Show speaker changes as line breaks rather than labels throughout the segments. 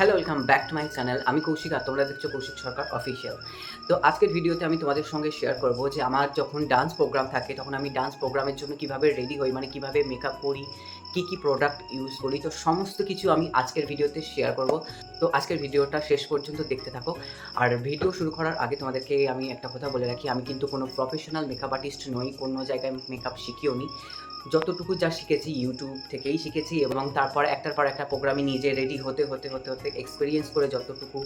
Hello welcome back to my channel আমি কৌশিক আর তোমরা দেখছ কৌশিক সরকার অফিসিয়াল তো আজকের ভিডিওতে আমি তোমাদের সঙ্গে শেয়ার করব যে আমার যখন ডান্স প্রোগ্রাম থাকে, তখন আমি ডান্স প্রোগ্রামের জন্য কীভাবে রেডি হই মানে কীভাবে মেকআপ করি কি কি প্রোডাক্ট ইউজ করি, তো সমস্ত কিছু আমি আজকের ভিডিওতে শেয়ার করব। তো আজকের ভিডিওটা শেষ পর্যন্ত দেখতে থাকো। আর ভিডিও শুরু করার আগে তোমাদেরকে আমি একটা কথা বলে রাখি, আমি কিন্তু কোনো প্রফেশনাল মেকআপ আর্টিস্ট নই, কোনো জায়গায় মেকআপ শিখিও নি। যতটুকু যা শিখেছি ইউটিউব থেকেই শিখেছি এবং তারপর একটার পর একটা প্রোগ্রামে নিজে রেডি হতে হতে হতে হতে এক্সপিরিয়েন্স করে যতটুকু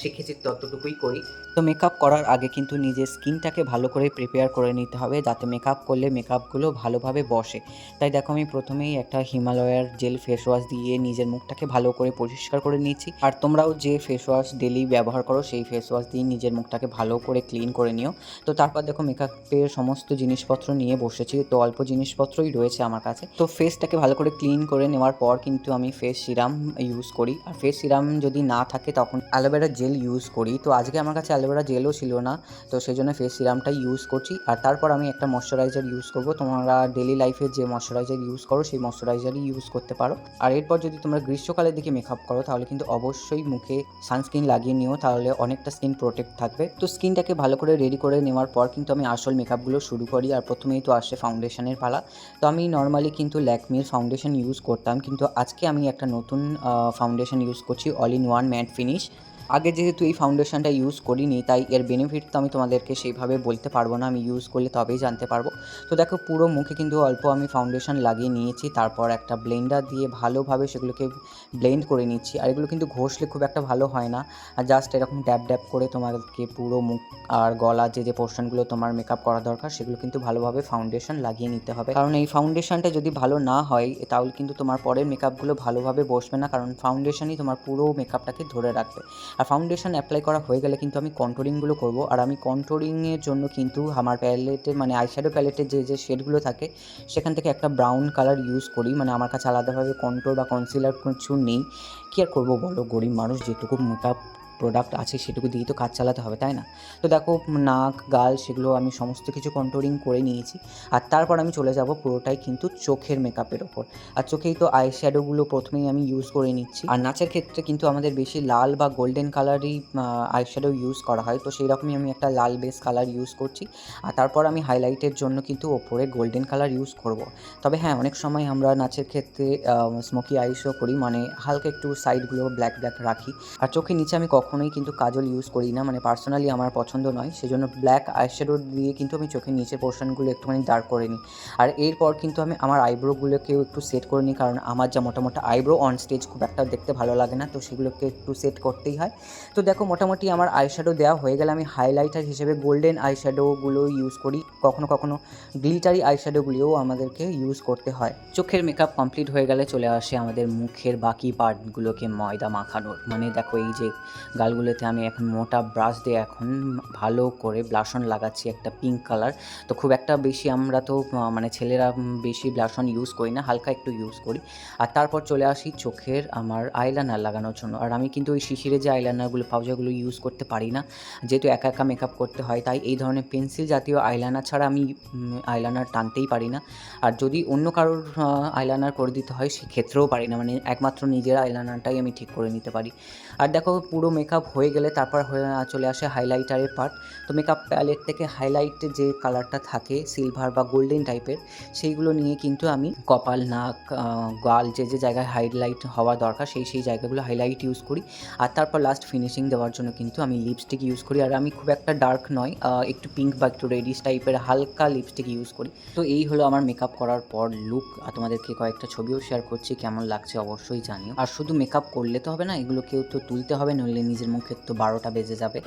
শিখেছি ততটুকুই করি।
তো মেকআপ করার আগে কিন্তু নিজের স্কিনটাকে ভালো করে প্রিপেয়ার করে নিতে হবে, যাতে মেকআপ করলে মেকআপগুলো ভালোভাবে বসে। তাই দেখো আমি প্রথমেই একটা হিমালয়ার জেল ফেস ওয়াশ দিয়ে নিজের মুখটাকে ভালো করে পরিষ্কার করে নিয়েছি। আর তোমরাও যে ফেস ওয়াশ ডেলি ব্যবহার করো, সেই ফেস ওয়াশ দিয়ে নিজের মুখটাকে ভালো করে ক্লিন করে নিও। তো তারপর দেখো মেকআপের সমস্ত জিনিসপত্র নিয়ে বসেছি, তো অল্প জিনিসপত্রই রয়েছে আমার কাছে। তো ফেসটাকে ভালো করে ক্লিন করে নেওয়ার পর কিন্তু আমি ফেস সিরাম ইউজ করি। আর ফেস সিরাম যদি না থাকে তখন অ্যালোভেরা জেল ইউজ করি। তো আজকে আমার কাছে অ্যালোভেরা জেলও ছিল না, তো সেই জন্য ফেস সিরামটা ইউজ করছি। আর তারপর আমি একটা ময়শ্চারাইজার ইউজ করব। তোমরা ডেলি লাইফে যে ময়শ্চারাইজার ইউজ করো, সেই ময়শ্চারাইজারই ইউজ করতে পারো। আর এরপর যদি তোমরা গ্রীষ্মকালের দিকে মেকআপ করো, তাহলে কিন্তু অবশ্যই মুখে সানস্ক্রিন লাগিয়ে নিও, তাহলে অনেকটা স্কিন প্রোটেক্ট থাকবে। তো স্কিনটাকে ভালো করে রেডি করে নেওয়ার পর কিন্তু আমি আসল মেকআপগুলো শুরু করি, আর প্রথমেই তো আসে ফাউন্ডেশনের পালা। তো আমি নর্মালি কিন্তু ল্যাকমির ফাউন্ডেশন ইউজ করতাম, কিন্তু আজকে আমি একটা নতুন ফাউন্ডেশন ইউজ করছি all in one matte finish আগে যেহেতু এই ফাউন্ডেশনটা ইউজ করিনি, তাই এর বেনিফিট তো আমি তোমাদেরকে সেইভাবে বলতে পারব না, আমি ইউজ করলে তবেই জানতে পারব। তো দেখো, পুরো মুখে কিন্তু অল্প আমি ফাউন্ডেশন লাগিয়ে নিয়েছি, তারপর একটা ব্লেন্ডার দিয়ে ভালোভাবে সেগুলোকে ব্লেন্ড করে নিচ্ছি, আর এগুলো কিন্তু ঘষলে খুব একটা ভালো হয় না। আর জাস্ট এরকম ড্যাব ড্যাব করে তোমাকে পুরো মুখ আর গলা যে যে পোর্শনগুলো তোমার মেকআপ করা দরকার, সেগুলো কিন্তু ভালোভাবে ফাউন্ডেশন লাগিয়ে নিতে হবে। কারণ এই ফাউন্ডেশনটা যদি ভালো না হয়, তাহলে কিন্তু তোমার পরের মেকআপগুলো ভালোভাবে বসবে না, কারণ ফাউন্ডেশনই তোমার পুরো মেকআপটাকে ধরে রাখবে। আর ফাউন্ডেশন অ্যাপ্লাই করা হয়ে গেলে কিন্তু আমি কন্ট্রোলিংগুলো করব। আর আমি কন্ট্রোলিংয়ের জন্য কিন্তু আমার প্যালেটে মানে আইশ্যাডো প্যালেটে যে যে শেডগুলো থাকে, সেখান থেকে একটা ব্রাউন কালার ইউজ করি। মানে আমার কাছে আলাদাভাবে কন্ট্রোল বা কনসিলার কিছু নেই। কী আর করব বলো? গরিব মানুষ যেটুকু মেকআপ প্রোডাক্ট আছে, সেটুকু দিয়েই তো কাজ চালাতে হবে, তাই না? তো দেখো, নাক, গাল, সেগুলো আমি সমস্ত কিছু কন্ট্রোলিং করে নিয়েছি। আর তারপর আমি চলে যাব পুরোটাই কিন্তু চোখের মেকআপের ওপর। আর চোখেই তো আই শ্যাডোগুলো প্রথমেই আমি ইউজ করে নিচ্ছি। আর নাচের ক্ষেত্রে কিন্তু আমাদের বেশি লাল বা গোল্ডেন কালারই আই শ্যাডো ইউজ করা হয়। তো সেই রকমই আমি একটা লাল বেস কালার ইউজ করছি। আর তারপর আমি হাইলাইটের জন্য কিন্তু ওপরে গোল্ডেন কালার ইউজ করব। তবে হ্যাঁ অনেক সময় আমরা নাচের ক্ষেত্রে স্মোকি আইসও করি। মানে হালকা একটু সাইডগুলো ব্ল্যাক ব্ল্যাক রাখি। আর চোখের নিচে আমি কখনোই কিন্তু কাজল ইউজ করি না। মানে পার্সোনালি আমার পছন্দ নয়, সেজন্য ব্ল্যাক আইশ্যাডো দিয়ে কিন্তু আমি চোখের নিচের পোর্শনগুলো একটুখানি ডার্ক করে নিই। আর এরপর কিন্তু আমি আমার আইব্রোগুলোকেও একটু সেট করে নিই, কারণ আমার যা মোটামুটি আইব্রো অন স্টেজ খুব একটা দেখতে ভালো লাগে না, তো সেগুলোকে একটু সেট করতেই হয়। তো দেখো, মোটামুটি আমার আইশ্যাডো দেওয়া হয়ে গেলে আমি হাইলাইটার হিসেবে গোল্ডেন আইশ্যাডোগুলো ইউজ করি। কখনো কখনো গ্লিটারি আইশ্যাডোগুলিও আমাদেরকে ইউজ করতে হয়। চোখের মেকআপ কমপ্লিট হয়ে গেলে চলে আসে আমাদের মুখের বাকি পার্টগুলোকে ময়দা মাখানোর। মানে দেখো এই যে গালগুলোতে আমি এখন মোটা ব্রাশ দিয়ে এখন ভালো করে ব্লাশন লাগাচ্ছি একটা পিঙ্ক কালার তো খুব একটা বেশি আমরা তো মানে ছেলেরা বেশি ব্লাশন ইউজ করি না, হালকা একটু ইউজ করি। আর তারপর চলে আসি চোখের আমার আইলাইনার লাগানোর জন্য। আর আমি কিন্তু ওই শিশিরে যে আইলাইনারগুলো পাউজাগুলো ইউজ করতে পারি না, যেহেতু একা একা মেকআপ করতে হয়, তাই এই ধরনের পেন্সিল জাতীয় আইলাইনার ছাড়া আমি আইলাইনার টানতেই পারি না। আর যদি অন্য কারোর আইলাইনার করে দিতে হয়, সেক্ষেত্রেও পারি না। মানে একমাত্র নিজের আইলাইনারটাই আমি ঠিক করে নিতে পারি। আর দেখো পুরো মেকআপ হয়ে গেলে তারপর হয়ে চলে আসে হাইলাইটারের পার্ট তো মেকআপ প্যালেট থেকে হাইলাইট যে কালারটা থাকে সিলভার বা গোল্ডেন টাইপের সেইগুলো নিয়ে কিন্তু আমি কপাল, নাক গাল যে যে জায়গায় হাইলাইট হওয়া দরকার, সেই সেই জায়গাগুলো হাইলাইট ইউজ করি। আর তারপর লাস্ট ফিনিশিং দেওয়ার জন্য কিন্তু আমি লিপস্টিক ইউজ করি। আর আমি খুব একটা ডার্ক নয় একটু পিঙ্ক বা একটু রেডিশ টাইপের হালকা লিপস্টিক ইউজ করি। তো এই হলো আমার মেকআপ করার পর লুক আর তোমাদেরকে কয়েকটা ছবিও শেয়ার করছি, কেমন লাগছে অবশ্যই জানিও। আর শুধু মেকআপ করলে তো হবে না, এগুলো কেউ তো তুলতে হবে, নইলে নিজের মুখে তো বারোটা বেজে যাবে।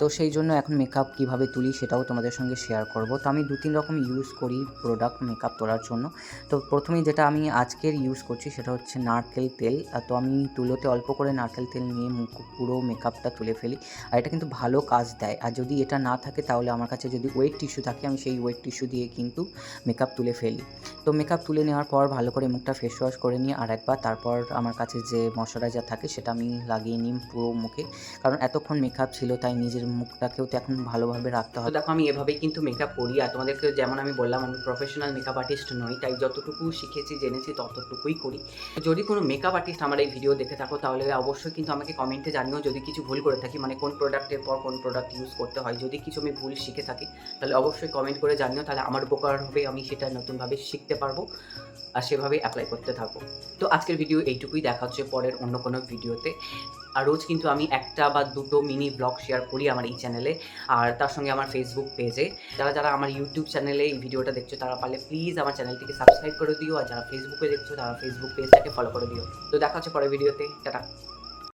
তো সেই জন্য এখন মেকআপ কীভাবে তুলি সেটাও তোমাদের সঙ্গে শেয়ার করব। তো আমি দু তিন রকম ইউজ করি প্রোডাক্ট মেকআপ তোলার জন্য। তো প্রথমেই যেটা আমি আজকের ইউজ করছি সেটা হচ্ছে নারকেল তেল। তো আমি তুলোতে অল্প করে নারকেল তেল নিয়ে মুখ পুরো মেকআপটা তুলে ফেলি। আর এটা কিন্তু ভালো কাজ দেয়। আর যদি এটা না থাকে তাহলে আমার কাছে যদি ওয়েট টিস্যু থাকে আমি সেই ওয়েট টিস্যু দিয়ে কিন্তু মেকআপ তুলে ফেলি। তো মেকআপ তুলে নেওয়ার পর ভালো করে মুখটা ফেস ওয়াশ করে নিই আর একবার তারপর আমার কাছে যে ময়শ্চারাইজার থাকে সেটা আমি লাগিয়ে নিই পুরো মুখে।
কারণ এতক্ষণ মেকআপ ছিল, তাই নিজের মুখটাকেও তো এখন ভালোভাবে রাখতে হবে।
দেখো, আমি এভাবেই কিন্তু মেকআপ করি, আর তোমাদেরকে যেমন আমি বললাম, আমি প্রফেশনাল মেকআপ আর্টিস্ট নই, তাই যতটুকু শিখেছি, জেনেছি, ততটুকুই করি। যদি কোনো মেকআপ আর্টিস্ট আমার এই ভিডিও দেখে থাকো, তাহলে অবশ্যই কিন্তু আমাকে কমেন্টে জানিও, যদি কিছু ভুল করে থাকি মানে কোন প্রোডাক্টের পর কোন প্রোডাক্ট ইউজ করতে হয়, যদি কিছু আমি ভুল শিখে থাকি, তাহলে অবশ্যই কমেন্ট করে জানিও, তাহলে আমার উপকার হবে, আমি সেটা নতুনভাবে শিখতে পারব, আর সেভাবেই অ্যাপ্লাই করতে থাকব। তো আজকের ভিডিও এইটুকুই, দেখা হচ্ছে পরের অন্য কোনো ভিডিওতে আর রোজ কিন্তু আমি একটা বা দুটো মিনি ব্লগ শেয়ার করি আমার এই চ্যানেলে আর তার সঙ্গে আমার ফেসবুক পেজে যারা যারা আমার ইউটিউব চ্যানেলে এই ভিডিওটা দেখছ, তারা পারলে প্লিজ আমার চ্যানেলটিকে সাবস্ক্রাইব করে দিও। আর যারা ফেসবুকে দেখছ, তারা ফেসবুক পেজটাকে ফলো করে দিও। তো দেখা হচ্ছে পরের ভিডিওতে টাটা।